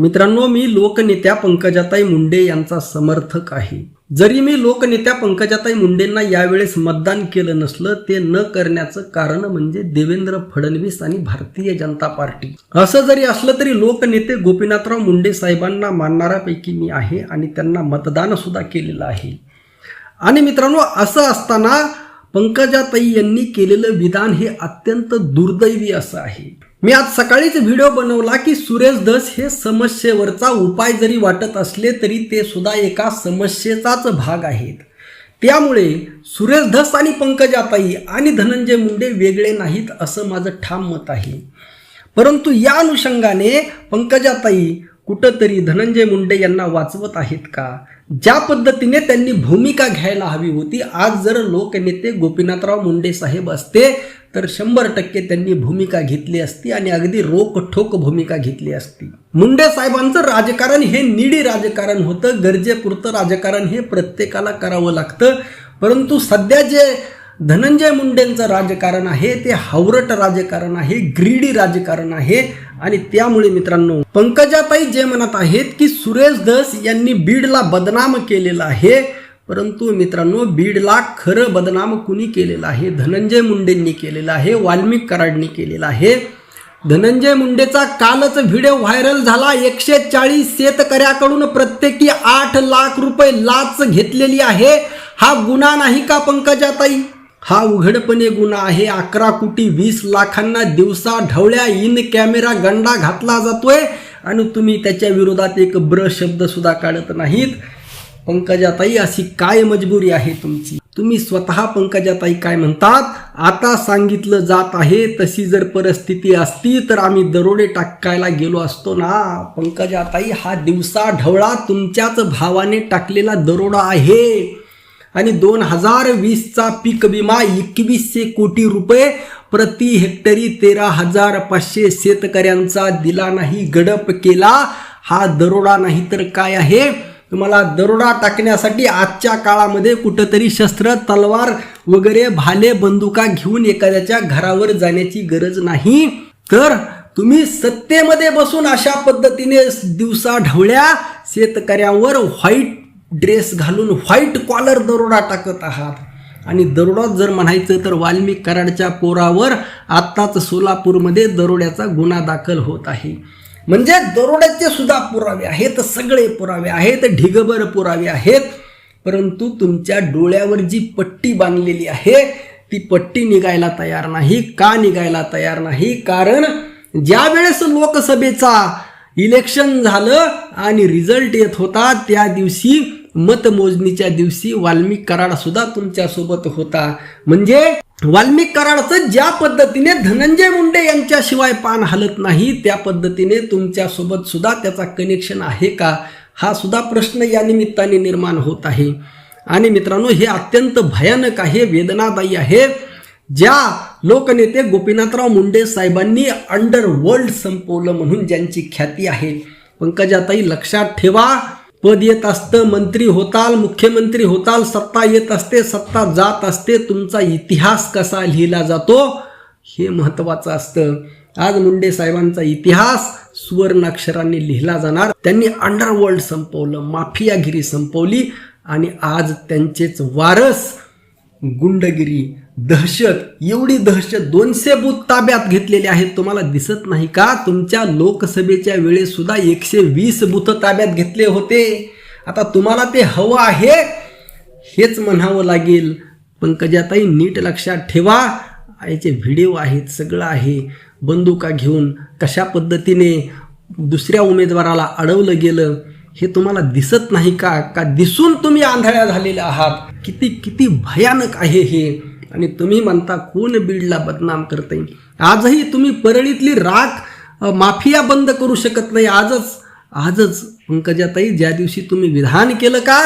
मित्रांनो मी लोकनेत्या पंकजाताई मुंडे यांचा समर्थक आहे. जरी मी लोकनेत्या पंकजाताई मुंडेंना यावेळेस मतदान केलं नसलं ते न करण्याचं कारण म्हणजे देवेंद्र फडणवीस आणि भारतीय जनता पार्टी. असं जरी असलं तरी लोकनेते गोपीनाथराव मुंडे साहेबांना मानणाऱ्यापैकी मी आहे आणि त्यांना मतदान सुद्धा केलेलं आहे. आणि मित्रांनो असं असताना पंकजाताई यांनी केलेलं विधान हे अत्यंत दुर्दैवी असं आहे. मी आज सकाळीच व्हिडिओ बनवला की सुरेश धस हे समस्येवरचा उपाय जरी वाटत असले तरी ते सुद्धा एका समस्येचाच भाग आहेत. त्यामुळे सुरेश धस आणि पंकजाताई आणि धनंजय मुंडे वेगळे नाहीत असं माझं ठाम मत आहे. परंतु या अनुषंगाने पंकजाताई कुठंतरी धनंजय मुंडे यांना वाचवत आहेत का? ज्या पद्धतीने त्यांनी भूमिका घ्यायला हवी होती आज जर लोकनेते गोपीनाथराव मुंडे साहेब असते तर शंभर टक्के त्यांनी भूमिका घेतली असती आणि अगदी रोकठोक भूमिका घेतली असती. मुंडे साहेबांचं राजकारण हे निडी राजकारण होतं गरजेपुरतं राजकारण हे प्रत्येकाला करावं लागतं. परंतु सध्या जे धनंजय मुंडेंचं राजकारण आहे ते हावरट राजकारण आहे ग्रीडी राजकारण आहे आणि त्यामुळे मित्रांनो पंकजाताई जे म्हणत आहेत की सुरेश धस यांनी बीडला बदनाम केलेला आहे परंतु मित्रांनो बीडला खरं बदनाम कुणी केलेलं आहे? धनंजय मुंडेंनी केलेलं आहे वाल्मिक कराडनी केलेलं आहे. धनंजय मुंडेचा कालच व्हिडिओ व्हायरल झाला एकशे चाळीस शेतकऱ्याकडून प्रत्येकी आठ लाख रुपये लाच घेतलेली आहे. हा गुन्हा नाही का पंकजाताई? हा उघडपणे गुन्हा आहे. अकरा कोटी वीस लाखांना दिवसा ढवळ्या इन कॅमेरा गंडा घातला जातोय. आणि तुम्ही त्याच्या विरोधात एक ब्र शब्द सुद्धा काढत नाहीत. पंकजाताई अशी काय मजबुरी आहे तुमची? तुम्ही स्वतः पंकजाताई काय म्हणतात? आता सांगितलं जात आहे तशी जर परिस्थिती असती तर आम्ही दरोडे टाकायला गेलो असतो ना. पंकजाताई हा दिवसा ढवळा तुमच्याच भावाने टाकलेला दरोडा आहे. आणि दोन हजार वीसचा पीक विमा एकवीसशे कोटी रुपये प्रति हेक्टरी तेरा हजार पाचशे शेतकऱ्यांचा दिला नाही गडप केला. हा दरोडा नाही तर काय आहे? तुम्हाला दरोडा टाकण्यासाठी आजच्या काळामध्ये कुठंतरी शस्त्र तलवार वगैरे भाले बंदुका घेऊन एखाद्याच्या घरावर जाण्याची गरज नाही. तर तुम्ही सत्तेमध्ये बसून अशा पद्धतीने दिवसा ढवळ्या शेतकऱ्यांवर व्हाईट ड्रेस घालून व्हाईट कॉलर दरोडा टाकत आहात. आणि दरोडाच जर म्हणायचं तर वाल्मिक कराडच्या पोरावर आत्ताच सोलापूरमध्ये दरोड्याचा गुन्हा दाखल होत आहे. म्हणजे दरोड्याचे सुद्धा पुरावे आहेत सगळे पुरावे आहेत ढिगभर पुरावे आहेत. परंतु तुमच्या डोळ्यावर जी पट्टी बांधलेली आहे ती पट्टी निघायला तयार नाही. का निघायला तयार नाही? कारण ज्या वेळेस लोकसभेचा इलेक्शन झालं आणि रिझल्ट येत होता त्या दिवशी मतमोजणीच्या दिवशी वाल्मिक कराड सुद्धा तुमच्यासोबत होता. म्हणजे वाल्मिक कराडचं ज्या पद्धतीने धनंजय मुंडे यांच्याशिवाय पान हलत नाही त्या पद्धतीने तुमच्यासोबत सुद्धा त्याचा कनेक्शन आहे का? हा सुद्धा प्रश्न या निमित्ताने निर्माण होत आहे. आणि मित्रांनो हे अत्यंत भयानक आहे वेदनादायी आहे. ज्या लोकनेते गोपीनाथराव मुंडे साहेबांनी अंडरवर्ल्ड संपवलं म्हणून ज्यांची ख्याती आहे. पंकजाताई लक्षात ठेवा. पद येत असतं मंत्री होताल मुख्यमंत्री होताल सत्ता येत असते सत्ता जात असते तुमचा इतिहास कसा लिहिला जातो? हे महत्वाचं असतं. आज मुंडे साहेबांचा इतिहास सुवर्णाक्षरांनी लिहिला जाणार. त्यांनी अंडरवर्ल्ड संपवलं माफियागिरी संपवली आणि आज त्यांचेच वारस गुंडगिरी दहशत एवढी दहशत दोनशे बूथ ताब्यात घेतलेले आहेत. तुम्हाला दिसत नाही का? तुमच्या लोकसभेच्या वेळेस सुद्धा एकशे वीस बूथ ताब्यात घेतले होते. आता तुम्हाला ते हवं आहे? हेच म्हणावं लागेल. पंकजाताई नीट लक्षात ठेवा. याचे व्हिडिओ आहेत सगळं आहे. बंदुका घेऊन कशा पद्धतीने दुसऱ्या उमेदवाराला अडवलं गेलं हे तुम्हाला दिसत नाही का? का दिसून तुम्ही आंधळ्या झालेल्या आहात? किती किती भयानक आहे हे. आणि तुम्ही म्हणता कोण बीडला बदनाम करते आजही तुम्ही परळीतली राख माफिया बंद करू शकत नाही. आजच आजच पंकजाताई ज्या दिवशी तुम्ही विधान केलं का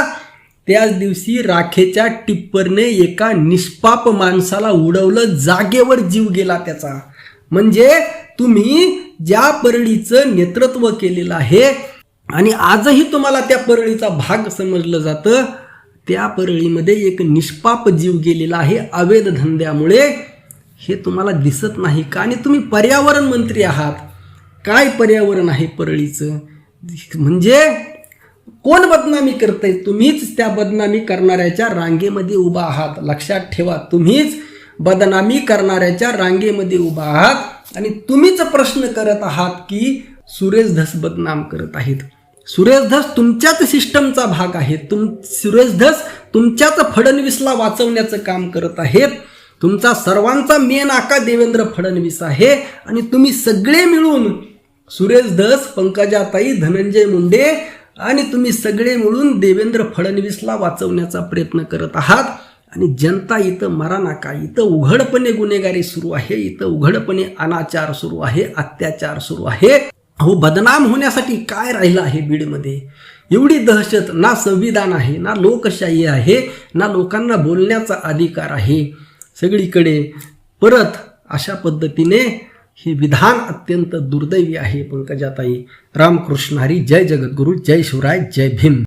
त्याच दिवशी राखेच्या टिप्परने एका निष्पाप माणसाला उडवलं जागेवर जीव गेला त्याचा. म्हणजे तुम्ही ज्या परळीचं नेतृत्व केलेलं आहे आणि आजही तुम्हाला त्या परळीचा भाग समजलं जातं त्या परळीमध्ये एक निष्पाप जीव गेलेला आहे. अवैध धंद्यामुळे. हे तुम्हाला दिसत नाही का? आणि तुम्ही पर्यावरण मंत्री आहात. काय पर्यावरण आहे परळीचं? म्हणजे कोण बदनामी करतंय? तुम्हीच त्या बदनामी करणाऱ्याच्या रांगेमध्ये उभा आहात. लक्षात ठेवा तुम्हीच बदनामी करणाऱ्याच्या रांगेमध्ये उभा आहात. आणि तुम्हीच प्रश्न करत आहात की सुरेश धस बदनाम करत आहेत. सुरेश धस तुमच्याच सिस्टमचा भाग आहे तुम सुरेश धस तुमच्याच फडणवीसला वाचवण्याचं काम करत आहेत. तुमचा सर्वांचा मेन आका देवेंद्र फडणवीस आहे. आणि तुम्ही सगळे मिळून सुरेश धस पंकजाताई धनंजय मुंडे आणि तुम्ही सगळे मिळून देवेंद्र फडणवीसला वाचवण्याचा प्रयत्न करत आहात. आणि जनता इथं मरा नाका. इथं उघडपणे गुन्हेगारी सुरू आहे. इथं उघडपणे अनाचार सुरू आहे अत्याचार सुरू आहे. अहो बदनाम होण्यासाठी काय राहिलं आहे बीडमध्ये? एवढी दहशत ना संविधान आहे ना लोकशाही आहे ना लोकांना बोलण्याचा अधिकार आहे. सगळीकडे परत अशा पद्धतीने हे विधान अत्यंत दुर्दैवी आहे पंकजाताई. रामकृष्ण हरी जय जगद्गुरु जय शिवराय जय भीम.